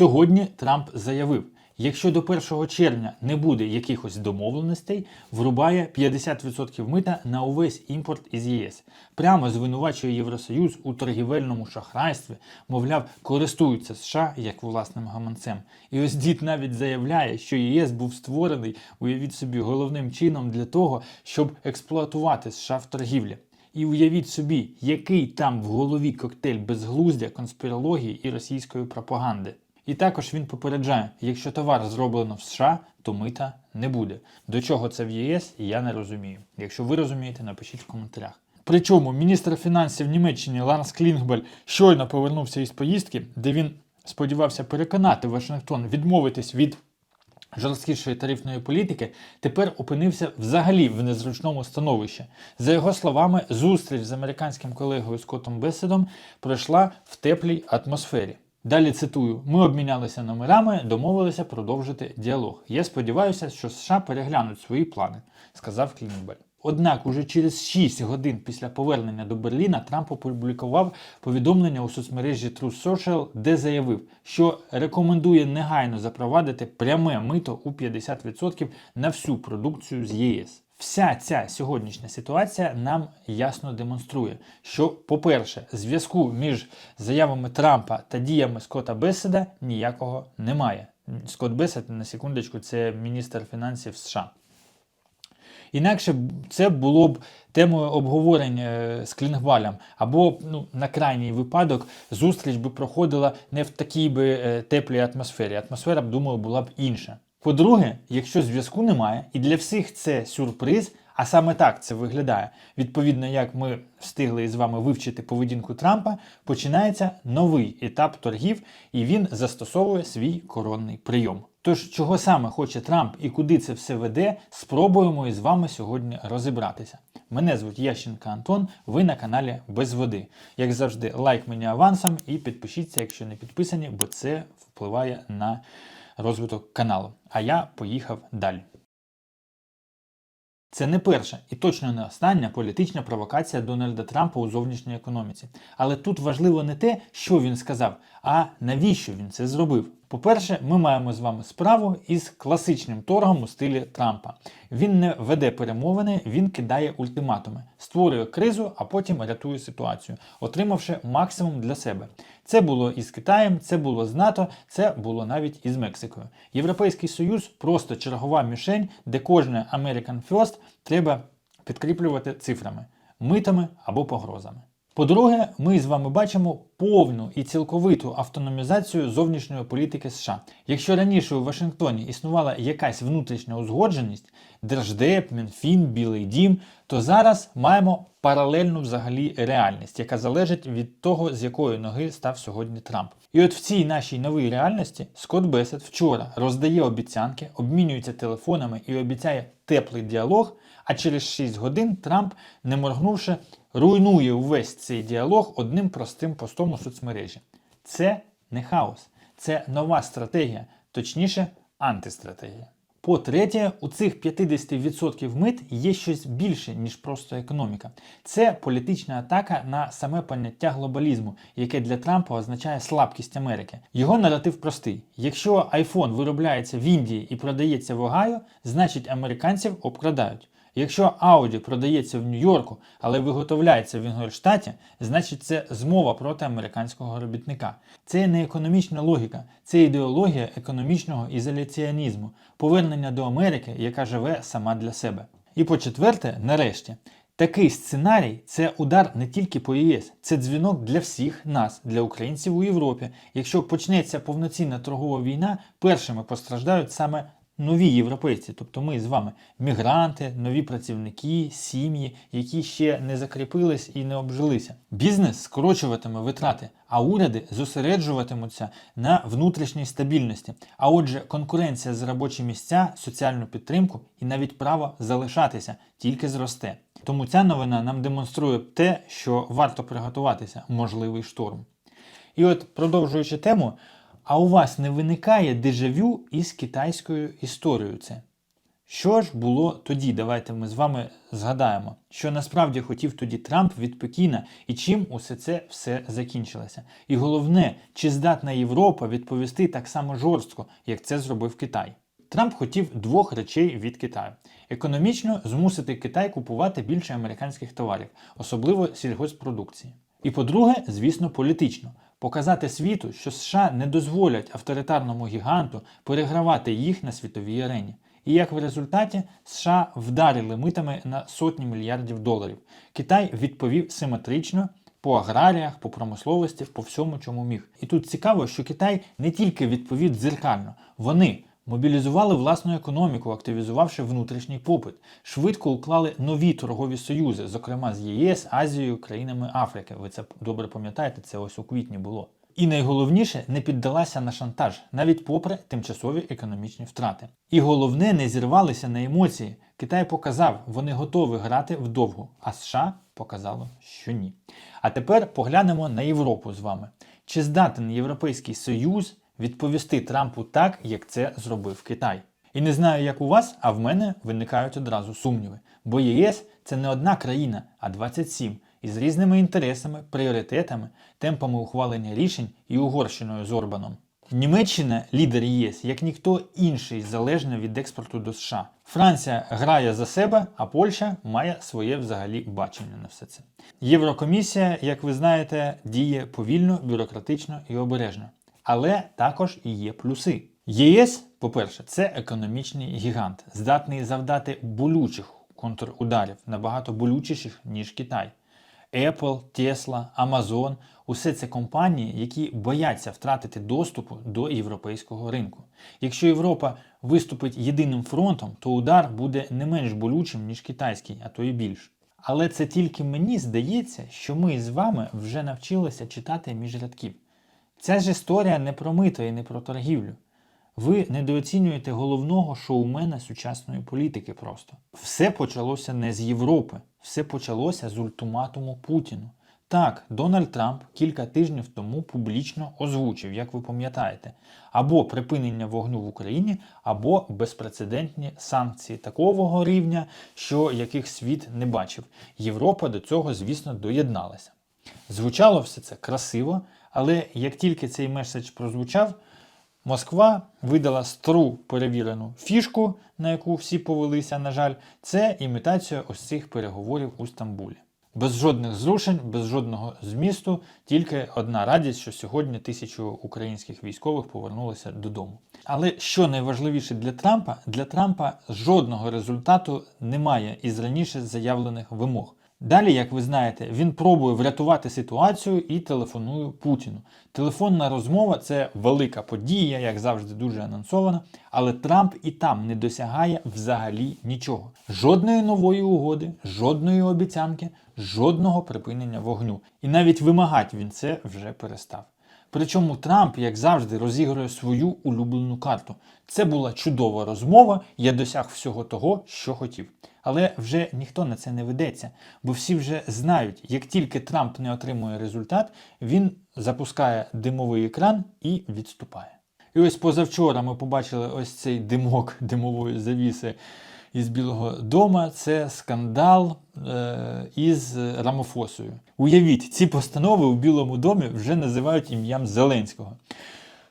Сьогодні Трамп заявив, якщо до 1 червня не буде якихось домовленостей, врубає 50% мита на увесь імпорт із ЄС. Прямо звинувачує Євросоюз у торгівельному шахрайстві, мовляв, користуються США як власним гаманцем. І ось дід навіть заявляє, що ЄС був створений, уявіть собі, головним чином для того, щоб експлуатувати США в торгівлі. І уявіть собі, який там в голові коктейль безглуздя, конспірології і російської пропаганди. І також він попереджає, якщо товар зроблено в США, то мита не буде. До чого це в ЄС, я не розумію. Якщо ви розумієте, напишіть в коментарях. Причому міністр фінансів Німеччини Ларс Клінгбель щойно повернувся із поїздки, де він сподівався переконати Вашингтон відмовитись від жорсткішої тарифної політики, тепер опинився взагалі в незручному становищі. За його словами, зустріч з американським колегою Скоттом Беседом пройшла в теплій атмосфері. Далі цитую: ми обмінялися номерами, домовилися продовжити діалог. Я сподіваюся, що США переглянуть свої плани, сказав Клінбель. Однак, уже через 6 годин після повернення до Берліна Трамп опублікував повідомлення у соцмережі Truth Social, де заявив, що рекомендує негайно запровадити пряме мито у 50% на всю продукцію з ЄС. Вся ця сьогоднішня ситуація нам ясно демонструє, що, по-перше, зв'язку між заявами Трампа та діями Скотта Беседа ніякого немає. Скотт Бесед, на секундочку, це міністр фінансів США. Інакше це було б темою обговорень е, з Клінгвалем, або ну, на крайній випадок зустріч би проходила не в такій би е, теплій атмосфері. Атмосфера б, думаю, була б інша. По-друге, якщо зв'язку немає, і для всіх це сюрприз, а саме так це виглядає. Відповідно, як ми встигли із вами вивчити поведінку Трампа, починається новий етап торгів, і він застосовує свій коронний прийом. Тож, чого саме хоче Трамп і куди це все веде, спробуємо із вами сьогодні розібратися. Мене звуть Ященка Антон, ви на каналі Без Води. Як завжди, лайк мені авансом і підпишіться, якщо не підписані, бо це впливає на розвиток каналу. А я поїхав далі. Це не перша і точно не остання політична провокація Дональда Трампа у зовнішній економіці. Але тут важливо не те, що він сказав, а навіщо він це зробив. По-перше, ми маємо з вами справу із класичним торгом у стилі Трампа. Він не веде перемовини, він кидає ультиматуми, створює кризу, а потім рятує ситуацію, отримавши максимум для себе. Це було із Китаєм, це було з НАТО, це було навіть із Мексикою. Європейський Союз просто чергова мішень, де кожне American First треба підкріплювати цифрами, митами або погрозами. По-друге, ми з вами бачимо повну і цілковиту автономізацію зовнішньої політики США. Якщо раніше у Вашингтоні існувала якась внутрішня узгодженість, Держдеп, Мінфін, Білий Дім, то зараз маємо паралельну взагалі реальність, яка залежить від того, з якої ноги став сьогодні Трамп. І от в цій нашій новій реальності Скотт Бесет вчора роздає обіцянки, обмінюється телефонами і обіцяє теплий діалог. А через 6 годин Трамп, не моргнувши, руйнує увесь цей діалог одним простим постом у соцмережі. Це не хаос, це нова стратегія, точніше, антистратегія. По-третє, у цих 50% мит є щось більше, ніж просто економіка. Це політична атака на саме поняття глобалізму, яке для Трампа означає слабкість Америки. Його наратив простий: якщо iPhone виробляється в Індії і продається в Огайо, значить американців обкрадають. Якщо Audi продається в Нью-Йорку, але виготовляється в Інгольштаті, значить це змова проти американського робітника. Це не економічна логіка, це ідеологія економічного ізоляціонізму, повернення до Америки, яка живе сама для себе. І по-четверте, нарешті, такий сценарій це удар не тільки по ЄС, це дзвінок для всіх нас, для українців у Європі. Якщо почнеться повноцінна торгова війна, першими постраждають саме нові європейці, тобто ми з вами мігранти, нові працівники, сім'ї, які ще не закріпились і не обжилися. Бізнес скорочуватиме витрати, а уряди зосереджуватимуться на внутрішній стабільності. А отже, конкуренція за робочі місця, соціальну підтримку і навіть право залишатися тільки зросте. Тому ця новина нам демонструє те, що варто приготуватися, можливий шторм. І от, продовжуючи тему. А у вас не виникає дежавю із китайською історією це? Що ж було тоді? Давайте ми з вами згадаємо, що насправді хотів тоді Трамп від Пекіна і чим усе це все закінчилося. І головне, чи здатна Європа відповісти так само жорстко, як це зробив Китай. Трамп хотів двох речей від Китаю: економічно змусити Китай купувати більше американських товарів, особливо сільгосппродукції. І по-друге, звісно, політично показати світу, що США не дозволять авторитарному гіганту перегравати їх на світовій арені. І як в результаті США вдарили митами на сотні мільярдів доларів. Китай відповів симетрично по аграріях, по промисловості, по всьому, чому міг. І тут цікаво, що Китай не тільки відповів дзеркально, вони мобілізували власну економіку, активізувавши внутрішній попит, швидко уклали нові торгові союзи, зокрема з ЄС, Азією, країнами Африки. Ви це добре пам'ятаєте, це ось у квітні було. І найголовніше не піддалася на шантаж, навіть попри тимчасові економічні втрати. І головне, не зірвалися на емоції. Китай показав, вони готові грати вдовгу, а США показало, що ні. А тепер поглянемо на Європу з вами. Чи здатен Європейський Союз відповісти Трампу так, як це зробив Китай? І не знаю, як у вас, а в мене виникають одразу сумніви. Бо ЄС це не одна країна, а 27 із різними інтересами, пріоритетами, темпами ухвалення рішень і Угорщиною з Орбаном. Німеччина лідер ЄС, як ніхто інший, залежна від експорту до США. Франція грає за себе, а Польща має своє взагалі бачення на все це. Єврокомісія, як ви знаєте, діє повільно, бюрократично і обережно. Але також і є плюси. ЄС, по-перше, це економічний гігант, здатний завдати болючих контрударів, набагато болючіших, ніж Китай. Apple, Tesla, Amazon усе це компанії, які бояться втратити доступу до європейського ринку. Якщо Європа виступить єдиним фронтом, то удар буде не менш болючим, ніж китайський, а то і більш. Але це тільки мені здається, що ми з вами вже навчилися читати між рядків. Ця ж історія не про мито і не про торгівлю. Ви недооцінюєте головного шоумена сучасної політики просто. Все почалося не з Європи, все почалося з ультиматуму Путіну. Так, Дональд Трамп кілька тижнів тому публічно озвучив, як ви пам'ятаєте, або припинення вогню в Україні, або безпрецедентні санкції такого рівня, що яких світ не бачив. Європа до цього, звісно, доєдналася. Звучало все це красиво, але як тільки цей меседж прозвучав, Москва видала стару перевірену фішку, на яку всі повелися, на жаль, це імітація ось цих переговорів у Стамбулі. Без жодних зрушень, без жодного змісту, тільки одна радість, що сьогодні тисячу українських військових повернулися додому. Але що найважливіше для Трампа, для Трампа жодного результату немає із раніше заявлених вимог. Далі, як ви знаєте, він пробує врятувати ситуацію і телефонує Путіну. Телефонна розмова це велика подія, як завжди, дуже анонсована. Але Трамп і там не досягає взагалі нічого. Жодної нової угоди, жодної обіцянки, жодного припинення вогню. І навіть вимагати він це вже перестав. Причому Трамп, як завжди, розігрує свою улюблену карту. Це була чудова розмова, я досяг всього того, що хотів. Але вже ніхто на це не ведеться, бо всі вже знають, як тільки Трамп не отримує результат, він запускає димовий екран і відступає. І ось позавчора ми побачили ось цей димок димової завіси із Білого дома. Це скандал е, із Рамофосою. Уявіть, ці постанови у Білому домі вже називають ім'ям Зеленського.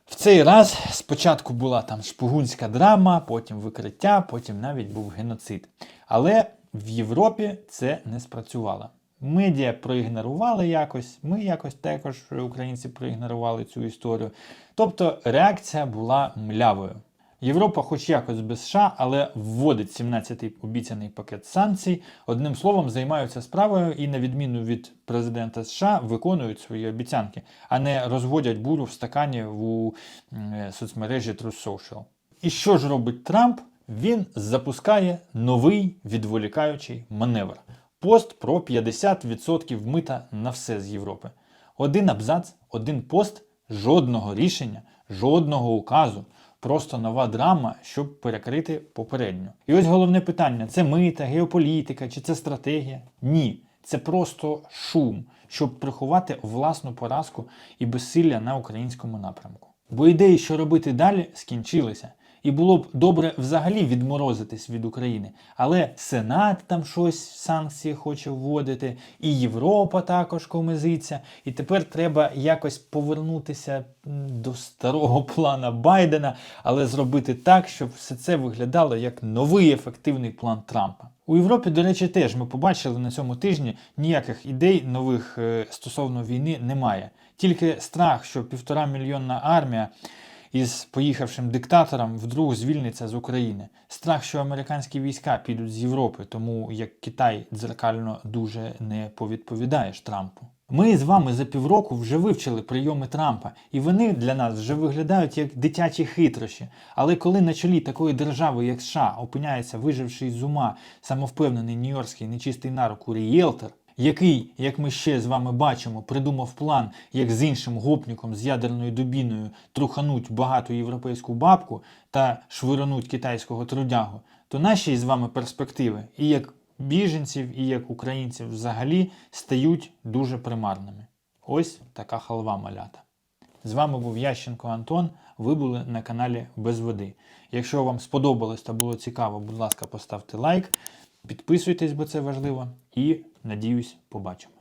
В цей раз спочатку була там шпигунська драма, потім викриття, потім навіть був геноцид. Але в Європі це не спрацювало. Медіа проігнорували якось, ми якось також українці проігнорували цю історію. Тобто реакція була млявою. Європа, хоч якось без США, але вводить 17-й обіцяний пакет санкцій. Одним словом, займаються справою і, на відміну від президента США, виконують свої обіцянки, а не розводять бурю в стакані у е, соцмережі True Social. І що ж робить Трамп? Він запускає новий відволікаючий маневр. Пост про 50% мита на все з Європи. Один абзац, один пост, жодного рішення, жодного указу. Просто нова драма, щоб перекрити попередню. І ось головне питання: це мита, геополітика чи це стратегія? Ні. Це просто шум, щоб приховати власну поразку і безсилля на українському напрямку. Бо ідеї, що робити далі, скінчилися. І було б добре взагалі відморозитись від України. Але Сенат там щось санкції хоче вводити, і Європа також комизиться. І тепер треба якось повернутися до старого плана Байдена, але зробити так, щоб все це виглядало як новий ефективний план Трампа. У Європі, до речі, теж ми побачили на цьому тижні ніяких ідей нових е, стосовно війни немає. Тільки страх, що півтора мільйонна армія із поїхавшим диктатором вдруг звільниться з України. Страх, що американські війська підуть з Європи, тому як Китай дзеркально дуже не повідповідаєш Трампу. Ми з вами за півроку вже вивчили прийоми Трампа, і вони для нас вже виглядають як дитячі хитрощі. Але коли на чолі такої держави, як США, опиняється виживший з ума самовпевнений нью-йоркський нечистий на руку рієлтор, який, як ми ще з вами бачимо, придумав план, як з іншим гопніком з ядерною дубіною трухануть багату європейську бабку та швирануть китайського трудягу, то наші з вами перспективи і як біженців, і як українців взагалі стають дуже примарними. Ось така халва малята. З вами був Ященко Антон. Ви були на каналі Без води. Якщо вам сподобалось та було цікаво, будь ласка, поставте лайк, підписуйтесь, бо це важливо. І надіюсь, побачимо.